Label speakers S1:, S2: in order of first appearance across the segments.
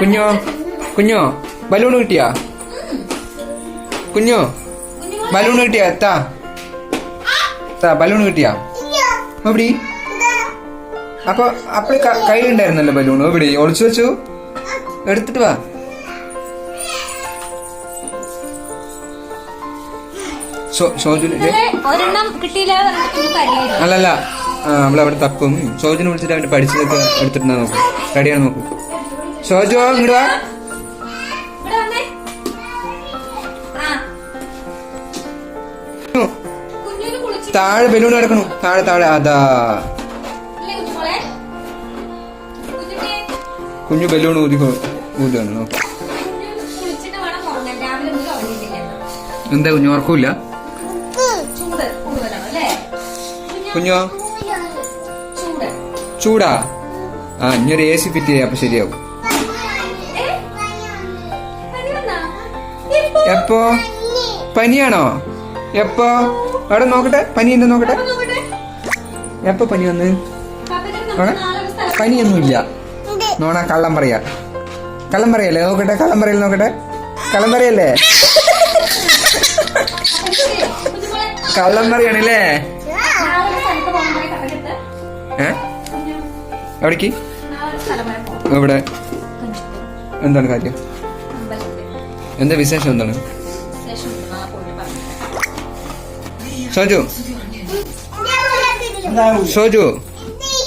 S1: കുഞ്ഞോ കുഞ്ഞോ ബലൂൺ കിട്ടിയാ? കുഞ്ഞോ ബലൂൺ കിട്ടിയാ? താ. എത്താ ബലൂൺ കിട്ടിയാ? എവിടെ? അപ്പൊ അപ്പോൾ കയ്യിലുണ്ടായിരുന്നല്ലോ ബലൂൺ എവിടെ? ഒളിച്ചു വെച്ചു? എടുത്തിട്ട് വാ. ഷോജുന് അല്ലല്ല. ആ, അവിടെ തപ്പും. ഷോജിനെ വിളിച്ചിട്ട് അവന്റെ പഠിച്ചതൊക്കെ എടുത്തിട്ടുണ്ടാ നോക്കും. റെഡിയാണ് നോക്കും. ഷോജോ ഇങ്ങോട്ട് വാ. താഴെ ബലൂൺ കിടക്കണു. താഴെ താഴെ. അതാ. കുഞ്ഞു ബലൂൺ ഊതി ഊതാണ് നോക്ക്. എന്താ കുഞ്ഞു?
S2: ഓർക്കൂല
S1: കുഞ്ഞോ.
S2: ചൂടാ.
S1: ആ ഇനിയൊരു എ സി ഫിറ്റ് ചെയ്യാം അപ്പൊ ശരിയാവും?
S2: എപ്പോ?
S1: പനിയാണോ? എപ്പോ? അവിടെ നോക്കട്ടെ പനി ഉണ്ടോ നോക്കട്ടെ. എപ്പോ പനി വന്ന്? പനിയൊന്നുമില്ല. നോണാ കള്ളം പറയാ. കള്ളം പറയല്ലേ? നോക്കട്ടെ കള്ളം പറയല്ലേ നോക്കട്ടെ. കള്ളം പറയല്ലേ? കള്ളം പറയണല്ലേ?
S2: നാളെ
S1: എവിടേക്ക്
S2: എവിടെ
S1: ഇവിടെ. എന്താണ് കാര്യം? എന്താ വിശേഷം എന്താണ്. സോജു സോജു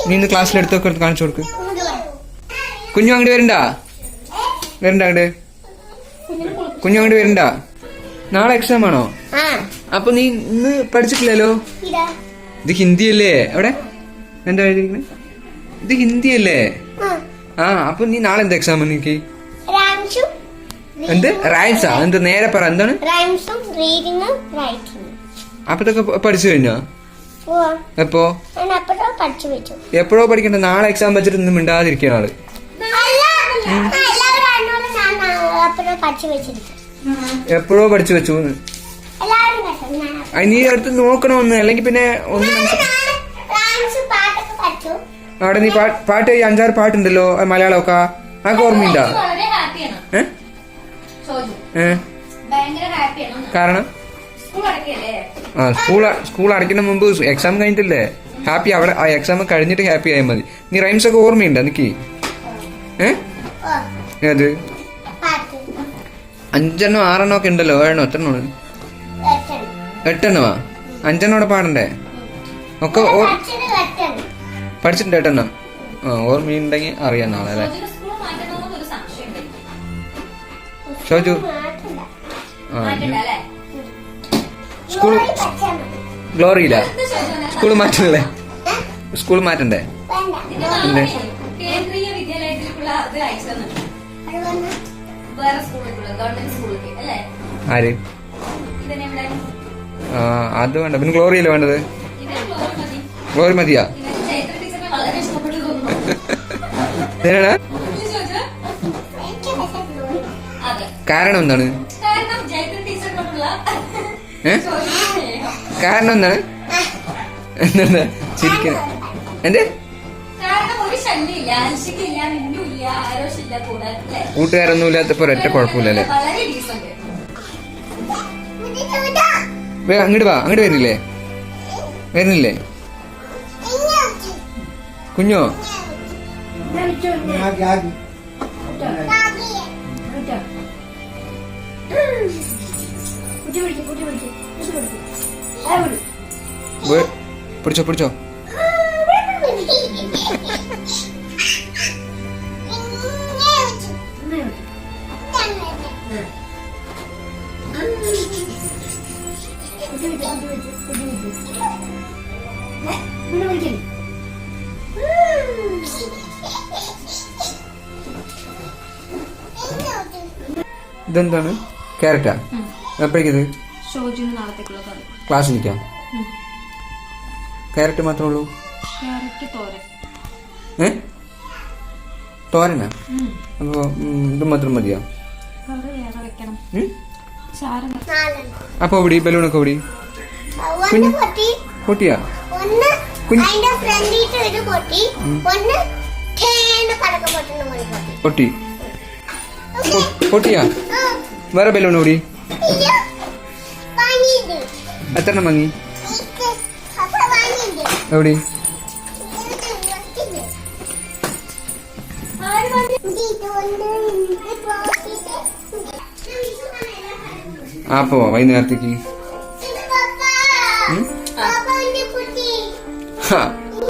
S1: നീ ഇന്ന് ക്ലാസ്സിൽ എടുത്തൊക്കെ എടുത്ത് കാണിച്ചു കൊടുക്ക്. കുഞ്ഞു അങ്ങോട്ട് വരണ്ട. വരണ്ട അങ്ങോട്ട് കുഞ്ഞു അങ്ങോട്ട് വരണ്ട. നാളെ എക്സാം ആണോ? അപ്പൊ നീ ഇന്ന് പഠിച്ചിട്ടില്ലല്ലോ? ഇത്. ഹിന്ദിയല്ലേ? എവിടെ എന്താ എഴുതിയിരിക്കണേ ഇത് ഹിന്ദി അല്ലേ ആ അപ്പൊ നീ നാളെ എന്താ എക്സാം നിനക്ക്?
S3: റൈംസും
S1: എന്ത്? റൈംസാ എന്താ നേരെ പറ എന്താണ്? അപ്പൊ ഇതൊക്കെ പഠിച്ചു കഴിഞ്ഞോ? എപ്പോ? എപ്പോഴോ പഠിക്കണ്ട നാളെ എക്സാം വെച്ചിട്ട് ഒന്നും മിണ്ടാതിരിക്കണ
S3: ആൾ.
S1: എപ്പോഴോ പഠിച്ചു വെച്ചു നീ അടുത്ത് നോക്കണമെന്ന് അല്ലെങ്കിൽ പിന്നെ ഒന്ന് അവിടെ നീ പാട്ട് ഈ അഞ്ചാറ് പാട്ടുണ്ടല്ലോ മലയാളം മലയാളമൊക്കെ. അതൊക്കെ ഓർമ്മയുണ്ടോ? കാരണം? ആ സ്കൂൾ സ്കൂൾ അടയ്ക്കുന്ന മുമ്പ് എക്സാം കഴിഞ്ഞിട്ടില്ലേ? ഹാപ്പി അവിടെ ആ എക്സാം കഴിഞ്ഞിട്ട് ഹാപ്പി ആയാൽ മതി. നീ റൈംസ് ഒക്കെ ഓർമ്മയുണ്ടോ
S3: നിക്ക്?
S1: ഏത്? അഞ്ചെണ്ണോ ആറെണ്ണോ ഒക്കെ ഉണ്ടല്ലോ ഏഴെണ്ണോ എത്രണ്ണോ
S3: എട്ടൻ
S1: എട്ടെണ്ണമാ അഞ്ചെണ്ണോടെ പാടണ്ടേ? ഒക്കെ പഠിച്ചിട്ടുണ്ട് ആ ഓർമ്മയുണ്ടെങ്കിൽ അറിയാം നാളെ അല്ലേ? ഷോജു സ്കൂൾ ഗ്ലോറിയില്ല? സ്കൂൾ മാറ്റണ്ടേ. സ്കൂൾ മാറ്റണ്ടേ? എന്തേ? ആര്? അത് വേണ്ട. പിന്നെ ഗ്ലോറിയല്ലേ വേണ്ടത്? ഗ്ലോറി മതിയാ? കാരണം എന്താണ്?
S2: കാരണം
S1: എന്താണ്? എന്താണ്? ചിരിക്കണം.
S2: എന്റെ അല്ലേ
S1: കൂട്ടുകാരൊന്നും ഇല്ലാത്തപ്പോ
S3: ഒറ്റ വിടാ
S1: വേ അങ്ങോട്ട് വാ അങ്ങോട്ട് വരുന്നില്ലേ? വരുന്നില്ലേ? കുഞ്ഞോ? പിടിച്ചോ പിടിച്ചോ. ഇതെന്താണ്? ക്യാരറ്റാ? എപ്പോഴേക്കിത്? ക്ലാസ് നിൽക്കാം ക്യാരറ്റ് മാത്രമേ ഉള്ളൂ? ഏ? തോരനാ? അപ്പോൾ ഇത് മാത്രം മതിയോ?
S2: കറി വേറെ വെക്കണം.
S1: ഉം?
S2: ചാരം
S1: അപ്പൊ എവിടെ? ബലൂണൊക്കെ
S3: പൊട്ടി.
S1: പൊട്ടിയാ പൊട്ടിയാ? വേറെ ബലൂൺ കൂടി. എത്ര എണ്ണം വാങ്ങി?
S3: വാങ്ങിയിണ്ട്.
S1: എവിടെ. ആ പോവാ വൈകുന്നേരത്തേക്ക്.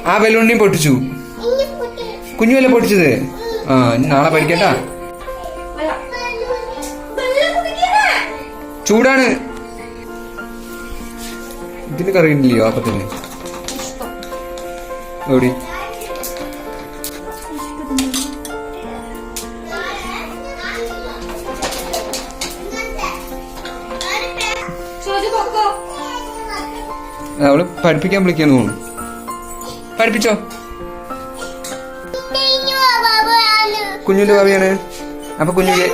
S1: ആ ബലൂണിനെയും പൊട്ടിച്ചു. കുഞ്ഞുവല്ലേ പൊട്ടിച്ചത്? ആ നാളെ പഠിക്കട്ടാ? ചൂടാണ്. ഇതിന് കറിയില്ലയോ അപ്പത്തിന് എവിടെ?
S2: ചോദ്യം പൊക്കോ
S1: അവൾ പഠിപ്പിക്കാൻ വിളിക്കാന്ന് തോന്നുന്നു. പഠിപ്പിച്ചോ. കുഞ്ഞുന്റെ ഭാവിയാണ് അപ്പൊ കുഞ്ഞുന്റെ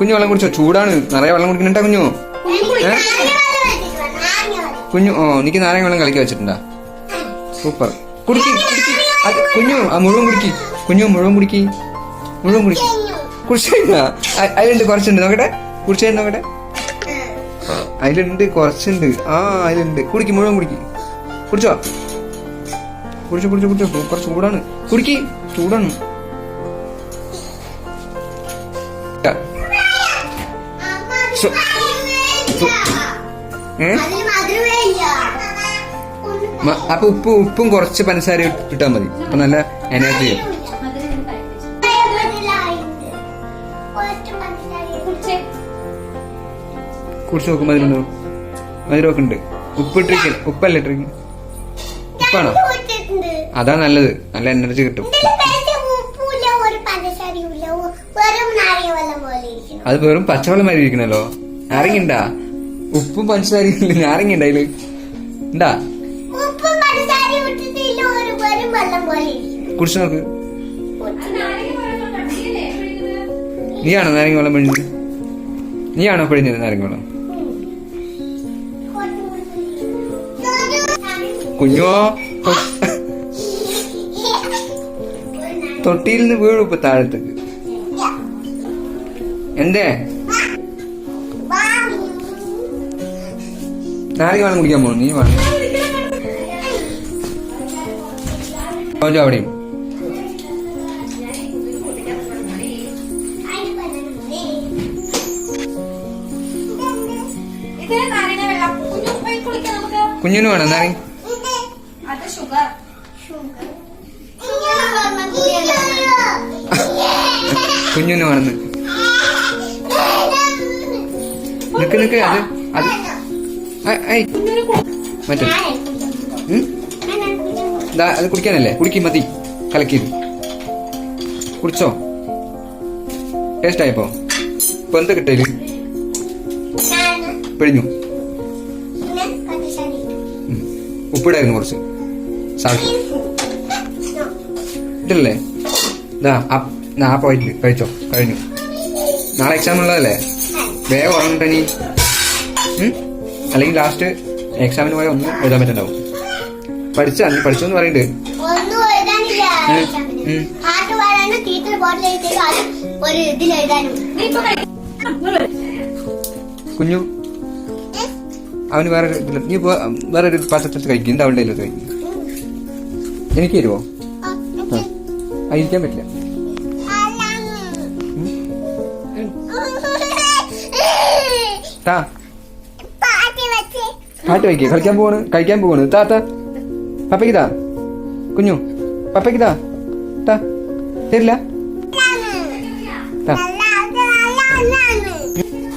S1: കുഞ്ഞു വെള്ളം കുടിച്ചോ? ചൂടാണ്. നിറയെ വെള്ളം കുടിക്കണ്ടാ കുഞ്ഞു?
S2: കുഞ്ഞു
S1: ഓ എനിക്ക് നാരങ്ങ വെള്ളം കളിക്കി വെച്ചിട്ടുണ്ടാ? സൂപ്പർ. കുടിക്കി കുഞ്ഞു ആ മുഴുവൻ കുടിക്കി. കുഞ്ഞു മുഴുവൻ കുടിക്കി. മുഴുവൻ കുടിക്കി.
S3: കുറിച്ചുണ്ട്
S1: കുടിച്ചില്ല അതിലുണ്ട് കുറച്ചുണ്ട്. നോക്കട്ടെ. കുടിച്ചു നോക്കട്ടെ. അതിലുണ്ട് കുറച്ചുണ്ട്. ആ അതിലുണ്ട്. കുടിക്ക് മുഴുവൻ കുടിക്ക്. കുടിച്ചോ? കുടിച്ചോ കുടിച്ചോ കുടിച്ചോ. കുറച്ച് ചൂടാണ്. കുടിക്ക്. ചൂടാണ്. അപ്പൊ ഉപ്പ് ഉപ്പും കുറച്ച് പഞ്ചസാര ഇട്ടാ മതി. അപ്പൊ നല്ല എനർജി
S2: കുടിച്ചേ
S1: കുടിച്ച് നോക്കും മധുരം മധുരമൊക്കെ ഉണ്ട് ഉപ്പ് ഇട്ടിരിക്ക ഉപ്പല്ല ഇട്ടിരിക്കും ഉപ്പാണോ. അതാ നല്ലത്. നല്ല എനർജി കിട്ടും
S3: ഇതിന് പേര് ഉപ്പുമില്ല, ഒരു പഞ്ചസാരയും ഇല്ല. ഒ- വെറും നാരങ്ങ വെള്ളം പോലെ ഇരിക്കുന്നു.
S1: അത് വെറും പച്ചവെള്ളം മാതിരി ഇരിക്കണല്ലോ. നാരങ്ങണ്ട ഉപ്പും പഞ്ചസാര നാരങ്ങണ്ട അതിൽ? ഉണ്ടാ?
S3: ഉപ്പും പഞ്ചസാരയും ഇട്ടിട്ടില്ല, ഒരു വെറും വെള്ളം പോലെ ഇരിക്കുന്നു.
S1: കുടിച്ചു നോക്ക്? നീയാണോ നാരങ്ങ വെള്ളം പിഴിഞ്ഞത്? നീയാണോ പിഴിഞ്ഞത് നാരങ്ങ വെള്ളം? കുഞ്ഞോ? തൊട്ടിയിൽ നിന്ന് വീഴും ഇപ്പൊ താഴത്തേക്ക്. എന്തേ? നാരങ്ങ വെള്ളം കുടിക്കാൻ പോകുന്നു നീ വേണം ജോജോ അവിടെയും. കുഞ്ഞിനു വേണം
S2: ഷുഗർ
S1: കുഞ്ഞിന് വേണമെന്ന് നിക്ക് നിക്ക് അത് അത്. മറ്റേ. അത് കുടിക്കാനല്ലേ? കുടിക്ക് മതി. കലക്കിയത് കുടിച്ചോ? ടേസ്റ്റ് ആയപ്പോ ഇപ്പൊ എന്താ കിട്ടൽ പിഴിഞ്ഞു. ഉപ്പിടായിരുന്നു കുറച്ച്. സാൾട്ട്. ഇട്ടല്ലേ ആ- പോയിട്ട് കഴിച്ചോ. കഴിഞ്ഞു. നാളെ എക്സാം ഉള്ളതല്ലേ? വേഗം ഉറങ്ങിട്ടെ നീ അല്ലെങ്കിൽ ലാസ്റ്റ് എക്സാമിന് പോയാൽ ഒന്നും എഴുതാൻ പറ്റുന്നുണ്ടാവും പഠിച്ചാ നീ പഠിച്ചോന്ന് പറയുന്നുണ്ട്
S3: ഒന്നും എഴുതാനില്ല.
S1: ഉം. ഉം.
S3: ടീച്ചർ ബോർഡിൽ എഴുതിയത് ഒരു ഇതിൽ എഴുതാനും
S2: നീ ഇപ്പൊ കഴി-
S1: കുഞ്ഞു അവന് വേറെ നീ വേറെ ഒരു പാത്രത്തിൽ കഴിക്കും. എന്താ അവളുടെ കഴിക്കും? എനിക്ക് തരുമോ ആ ഇരിക്കാൻ പറ്റില്ല. താ
S3: പാട്ടി
S1: വയ്ക്കുക കളിക്കാൻ പോവാണ്. കഴിക്കാൻ പോവാണ്. താ താ പപ്പയ്ക്ക് താ കുഞ്ഞു പപ്പയ്ക്ക് താ താ തരില്ല. താ